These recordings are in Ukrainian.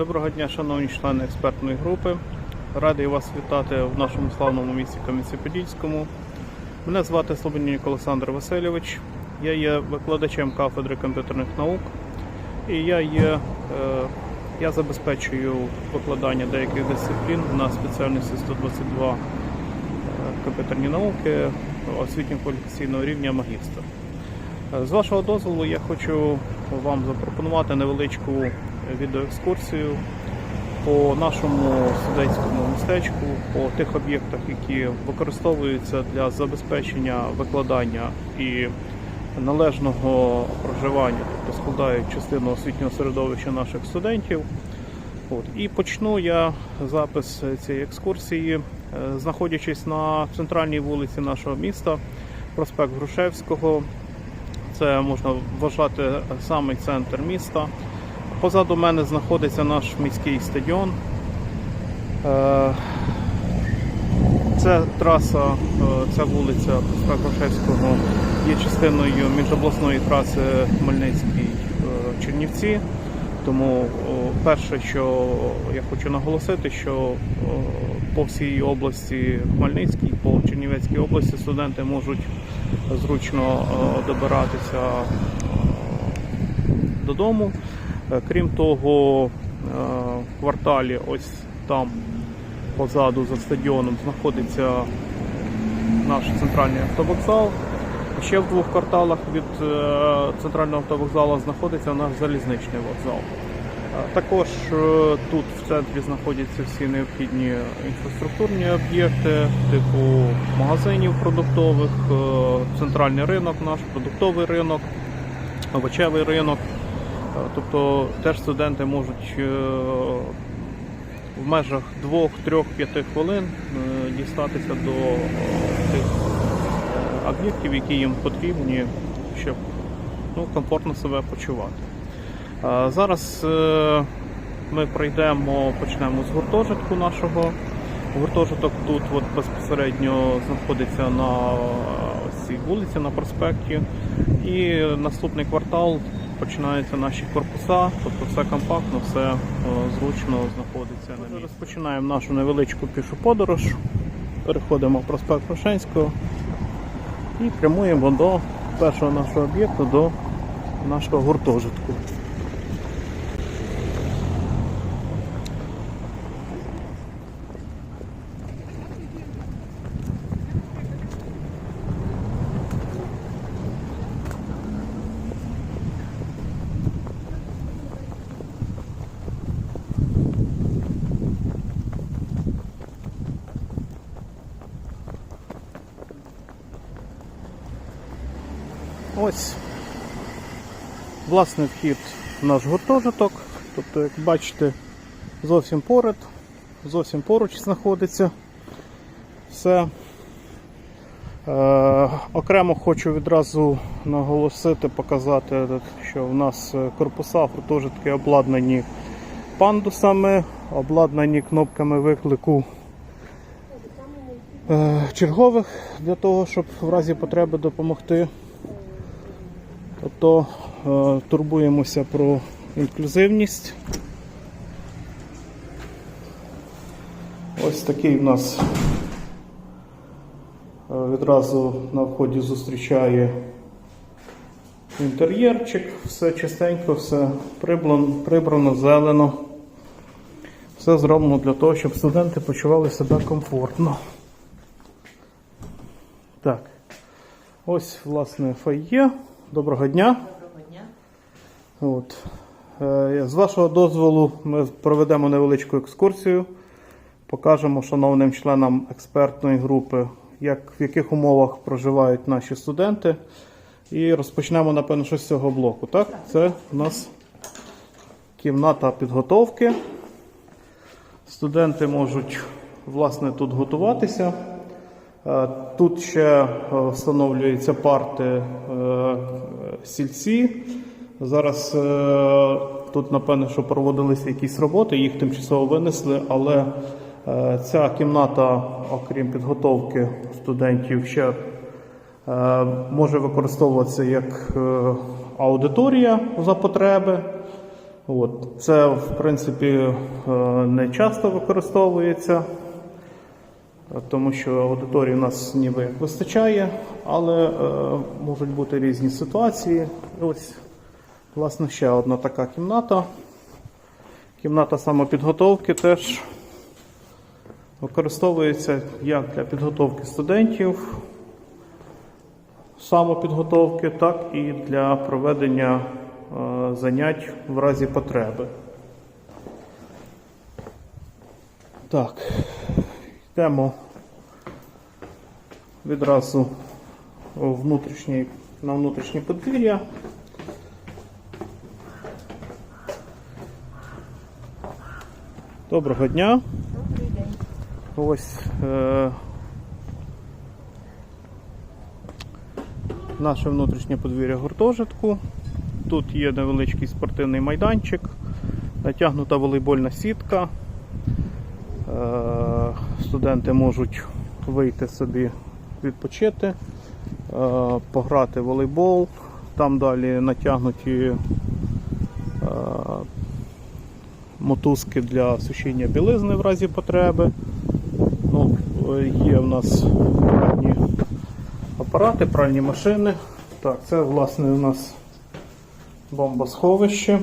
Доброго дня, шановні члени експертної групи. Радий вас вітати в нашому славному місті Кам'янці-Подільському. Мене звати Слободнюк Олександр Васильович. Я є викладачем кафедри комп'ютерних наук і я є, е, я забезпечую викладання деяких дисциплін на спеціальності 122 е, комп'ютерні науки освітньо кваліфікаційного рівня магістр. Е, З вашого дозволу я хочу вам запропонувати невеличку відеоекскурсію по нашому студентському містечку, по тих об'єктах, які використовуються для забезпечення викладання і належного проживання, тобто складають частину освітнього середовища наших студентів. От. І почну я запис цієї екскурсії, е, знаходячись на центральній вулиці нашого міста, проспект Грушевського. Це можна вважати самий центр міста. Позаду мене знаходиться наш міський стадіон. Е, Це траса, е, ця вулиця проспект Грушевського є частиною міжобласної траси Хмельницький-Чернівці. Тому перше, що я хочу наголосити, що по всій області Хмельницькій, по Чернівецькій області студенти можуть зручно добиратися додому. Е, Крім того, е, в кварталі ось там позаду за стадіоном знаходиться наш центральний автовокзал. Ще в двох кварталах від е, центрального автовокзалу знаходиться наш залізничний вокзал. Е, Також е, тут в центрі знаходяться всі необхідні інфраструктурні об'єкти, типу магазинів продуктових, центральний ринок, наш продуктовий ринок, овочевий ринок. Тобто теж студенти можуть в межах 2-3-5 хвилин дістатися до тих об'єктів, які їм потрібні, щоб ну, комфортно себе почувати. Зараз е, ми пройдемо, почнемо з гуртожитку нашого. Гуртожиток тут от безпосередньо знаходиться на е, цій вулиці, на проспекті. І наступний квартал починаються наші корпуса, тобто все компактно, все е, зручно знаходиться на місці. Розпочинаємо нашу невеличку пішу подорож. Переходимо в проспект Рошенського і прямуємо до першого нашого об'єкту, до нашого гуртожитку. Ось власний вхід в наш гуртожиток. Тобто, як бачите, зовсім поряд, зовсім поруч знаходиться все. Е, окремо хочу відразу наголосити, показати, що в нас е, корпуса гуртожитки обладнані пандусами, обладнані кнопками виклику е, чергових для того, щоб в разі потреби допомогти. Тобто турбуємося про інклюзивність. Ось такий в нас е, відразу на вході зустрічає інтер'єрчик, все чистенько, все прибрано, зелено. Все зроблено для того, щоб студенти почували себе комфортно. Так, ось власне фойє. Доброго дня. Доброго дня. От. Е, З вашого дозволу ми проведемо невеличку екскурсію, покажемо шановним членам експертної групи, як, в яких умовах проживають наші студенти. І розпочнемо, напевно, що з цього блоку. Так? Це у нас кімната підготовки. Студенти можуть власне тут готуватися. Е, Тут ще е, встановлюються парти е, стільці. Зараз тут, напевне, що проводилися якісь роботи, їх тимчасово винесли, але ця кімната, окрім підготовки студентів, ще може використовуватися як аудиторія за потреби. От. Це, в принципі, не часто використовується, тому що аудиторії у нас ніби вистачає, але е, можуть бути різні ситуації. Ось, власне, ще одна така кімната. Кімната самопідготовки теж використовується як для підготовки студентів самопідготовки, так і для проведення е, занять в разі потреби. Так, йдемо відразу внутрішній, на внутрішнє подвір'я. Доброго дня. Ось е, наше внутрішнє подвір'я гуртожитку. Тут є невеличкий спортивний майданчик, натягнута волейбольна сітка. Е, студенти можуть вийти собі відпочити, е, пограти в волейбол. Там далі натягнуті е, мотузки для сушіння білизни в разі потреби. Ну, е, є в нас пральні апарати, пральні машини. Так, це власне у нас бомбосховище.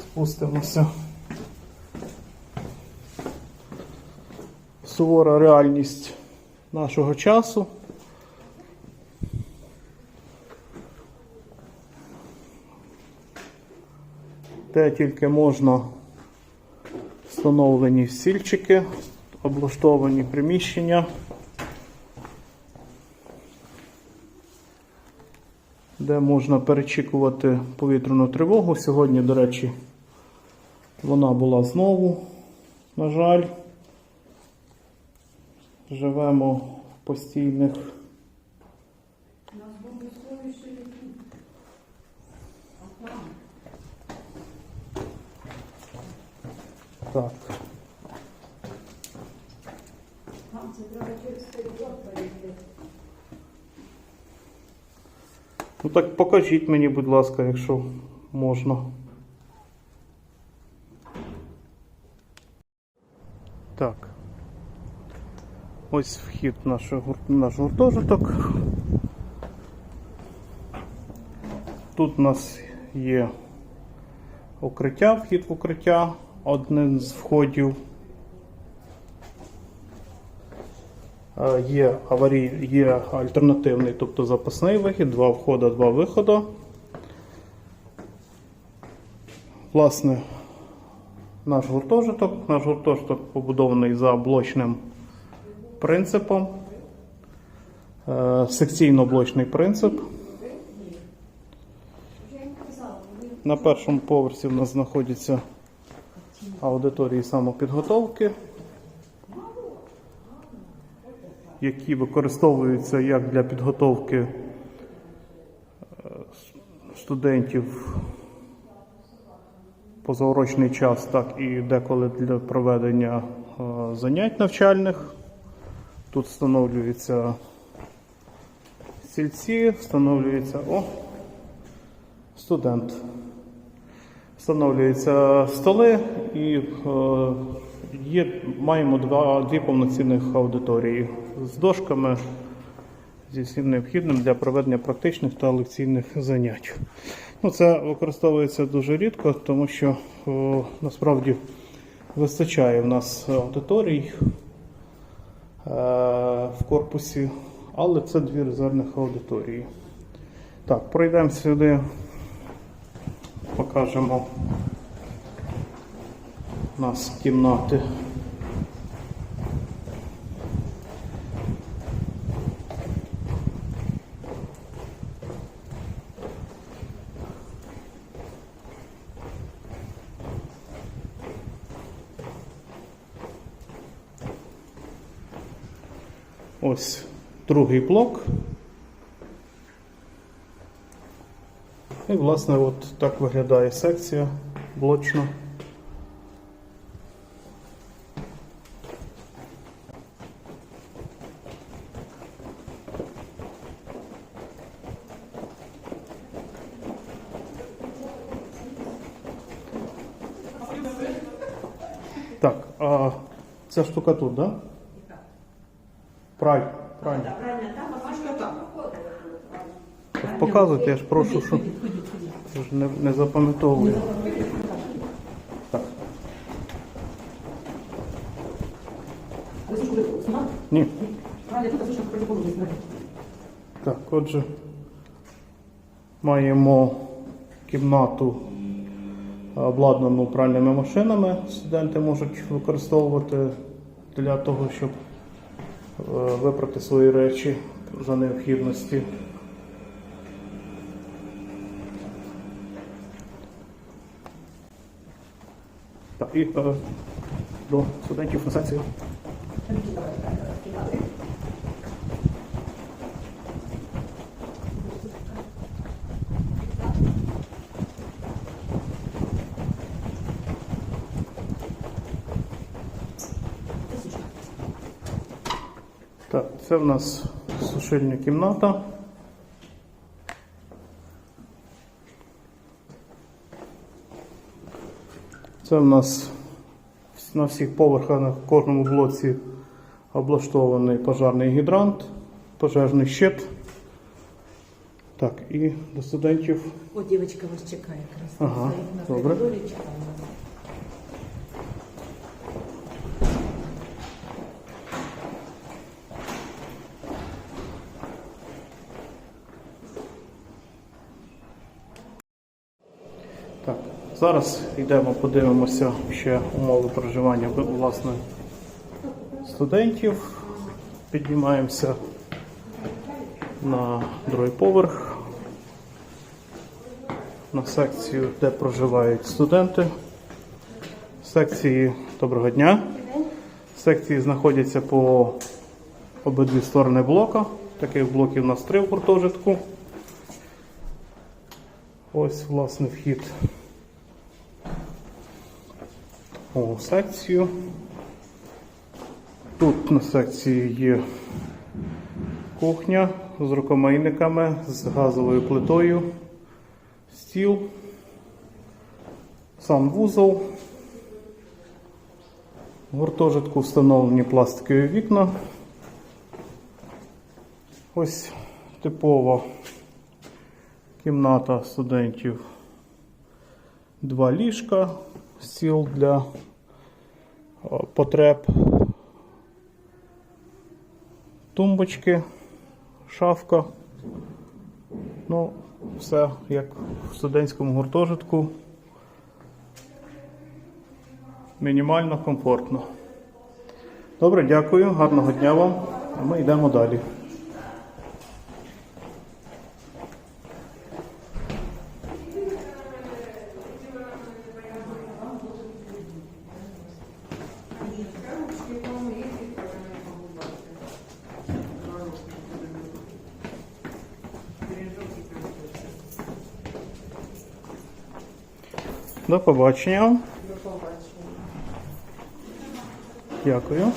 Спустимося. Сувора реальність нашого часу. Де тільки можна встановлені стільчики, облаштовані приміщення. Де можна перечікувати повітряну тривогу. Сьогодні, до речі, вона була знову, на жаль. Живемо в постійних. Так. Ну так покажіть мені, будь ласка, якщо можна. Так. Ось вхід наш, наш гуртожиток. Тут у нас є укриття, вхід в укриття, один з входів. Є аварій, є альтернативний, тобто запасний вихід, два входи, два виходи. Власне, наш гуртожиток. Наш гуртожиток побудований за блочним принципом. Е, Секційно-блочний принцип. На першому поверсі в нас знаходяться аудиторії самопідготовки, які використовуються як для підготовки е, студентів позаурочний час, так і деколи для проведення е, занять навчальних. Тут встановлюються стільці, встановлюється о, студент. Встановлюються столи і е, є, маємо два, дві повноцінних аудиторії з дошками зі всім необхідним для проведення практичних та лекційних занять. Ну, це використовується дуже рідко, тому що о, насправді вистачає в нас аудиторій е, в корпусі, але це дві резервних аудиторії. Так, пройдемо сюди, покажемо у нас кімнати. Ось другий блок. І, власне, от так виглядає секція блочно. Так, а ця штука тут, так? Да? Прай. Правильно. Правильно, там бабушка там. Показуйте, я ж прошу, що я ж не, не запам'ятовую. Так. Ні. Так, отже, маємо кімнату обладнану пральними машинами. Студенти можуть використовувати для того, щоб випрати свої речі за необхідності. Так, і е, до студентів на секцію. Так, це в нас сушильня кімната. Це в нас на всіх поверхах на кожному блоці облаштований пожежний гідрант, пожежний щит. Так, і до студентів. О, дівчинка вас чекає якраз. Ага, добре. Зараз йдемо, подивимося ще умови проживання власне студентів. Піднімаємося на другий поверх, на секцію, де проживають студенти. Секції доброго дня. Секції знаходяться по обидві сторони блока. Таких блоків у нас три в гуртожитку. Ось, власне, вхід у секцію. Тут на секції є кухня з рукомийниками, з газовою плитою, стіл, санвузол. В гуртожитку встановлені пластикові вікна. Ось типова кімната студентів. Два ліжка, стіл для е, потреб, тумбочки, шафка. Ну, все як в студентському гуртожитку. Мінімально комфортно. Добре, дякую, гарного дня вам. А ми йдемо далі. До побачення. До побачення. Дякую.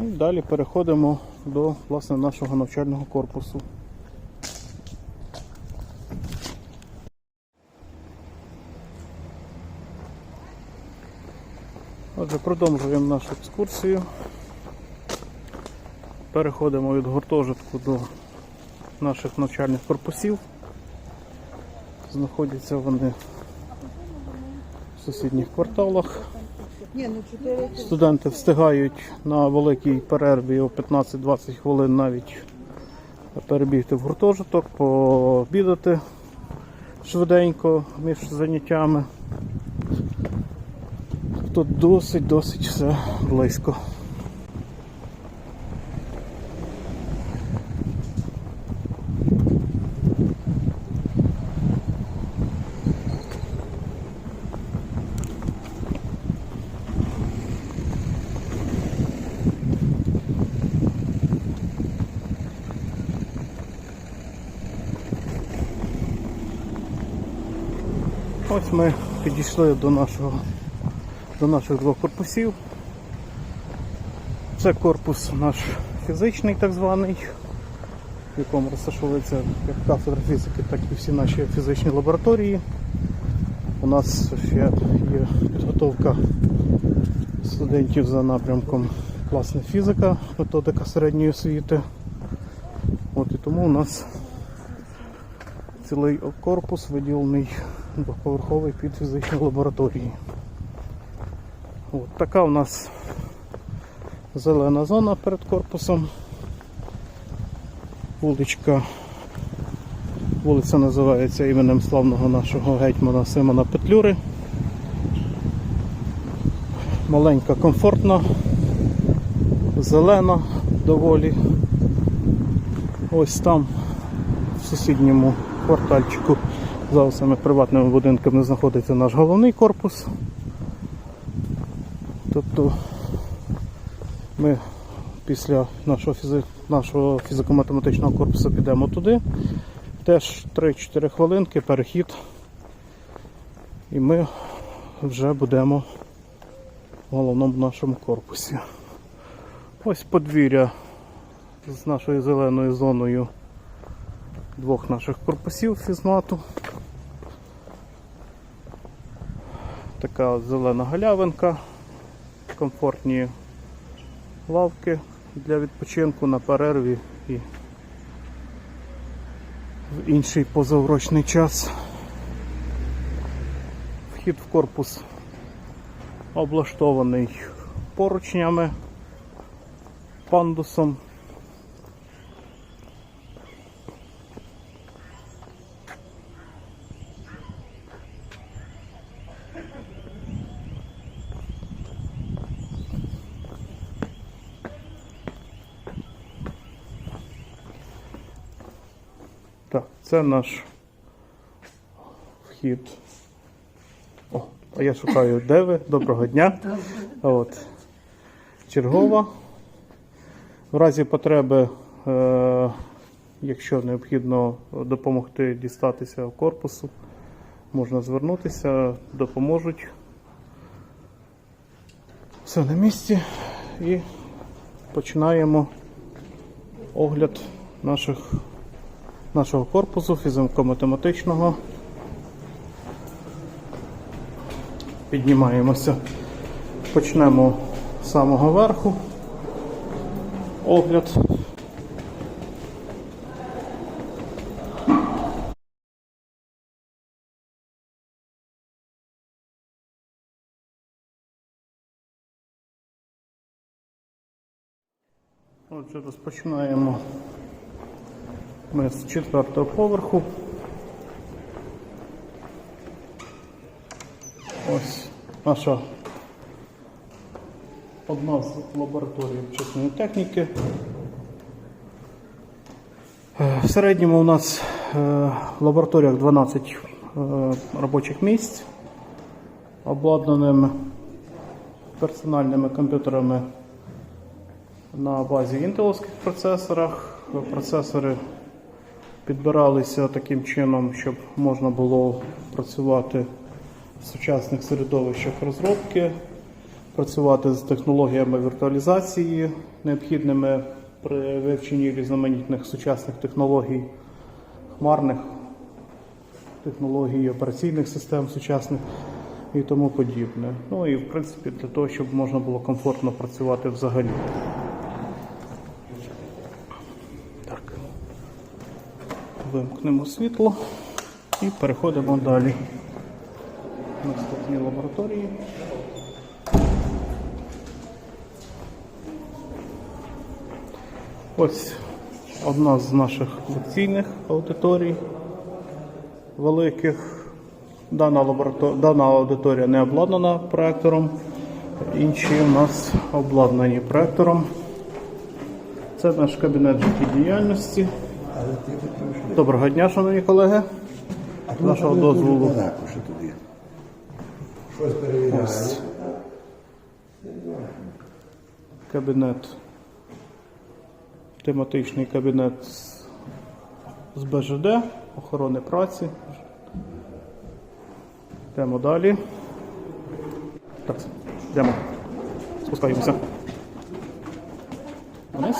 І далі переходимо до власне нашого навчального корпусу. Отже, продовжуємо нашу екскурсію. Переходимо від гуртожитку до наших навчальних корпусів. Знаходяться вони в сусідніх кварталах. Студенти встигають на великій перерві о 15-20 хвилин навіть перебігти в гуртожиток, пообідати швиденько між заняттями. Тут досить-досить все близько. Ось ми підійшли до нашого до наших двох корпусів. Це корпус наш фізичний так званий, в якому розташовується як кафедра фізики, так і всі наші фізичні лабораторії. У нас ще є підготовка студентів за напрямком класна фізика, методика середньої освіти. От і тому у нас цілий корпус виділений двоповерховий під фізичні лабораторії. От така у нас зелена зона перед корпусом. Вуличка. Вулиця називається іменем славного нашого гетьмана Симона Петлюри. Маленька, комфортна, зелена доволі. Ось там, в сусідньому квартальчику, за цими приватними будинками знаходиться наш головний корпус. Тобто ми після нашого, фізи... нашого фізико-математичного корпусу підемо туди. Теж 3-4 хвилинки, перехід. І ми вже будемо в головному нашому корпусі. Ось подвір'я з нашою зеленою зоною двох наших корпусів фізмату. Така зелена галявинка, комфортні лавки для відпочинку на перерві і в інший позаврочний час. Вхід в корпус облаштований поручнями, пандусом. Так, це наш вхід. О, а я шукаю, де ви? Доброго дня. От. Чергова. В разі потреби, е, якщо необхідно допомогти дістатися корпусу, можна звернутися, допоможуть. Все на місці і починаємо огляд наших нашого корпусу фізико-математичного. Піднімаємося. Почнемо з самого верху. Огляд. Отже, розпочинаємо ми з четвертого поверху. Ось наша одна з лабораторій вчасної техніки. Е, В середньому у нас е, в лабораторіях 12 е, робочих місць, обладнаними персональними комп'ютерами на базі інтеловських процесорах. Процесори підбиралися таким чином, щоб можна було працювати в сучасних середовищах розробки, працювати з технологіями віртуалізації, необхідними при вивченні різноманітних сучасних технологій, хмарних технологій, операційних систем сучасних і тому подібне. Ну і в принципі для того, щоб можна було комфортно працювати взагалі. Вимкнемо світло і переходимо далі. Наступні лабораторії. Ось одна з наших лекційних аудиторій великих. Дана, лаборатор... Дана аудиторія не обладнана проектором, інші у нас обладнані проектором. Це наш кабінет життєдіяльності. Доброго дня, шановні колеги. З вашого дозволу. Щось перевіряє. Ось. Кабінет. Тематичний кабінет з- з БЖД, охорони праці. Йдемо далі. Так, йдемо. Спускаємося. Вниз.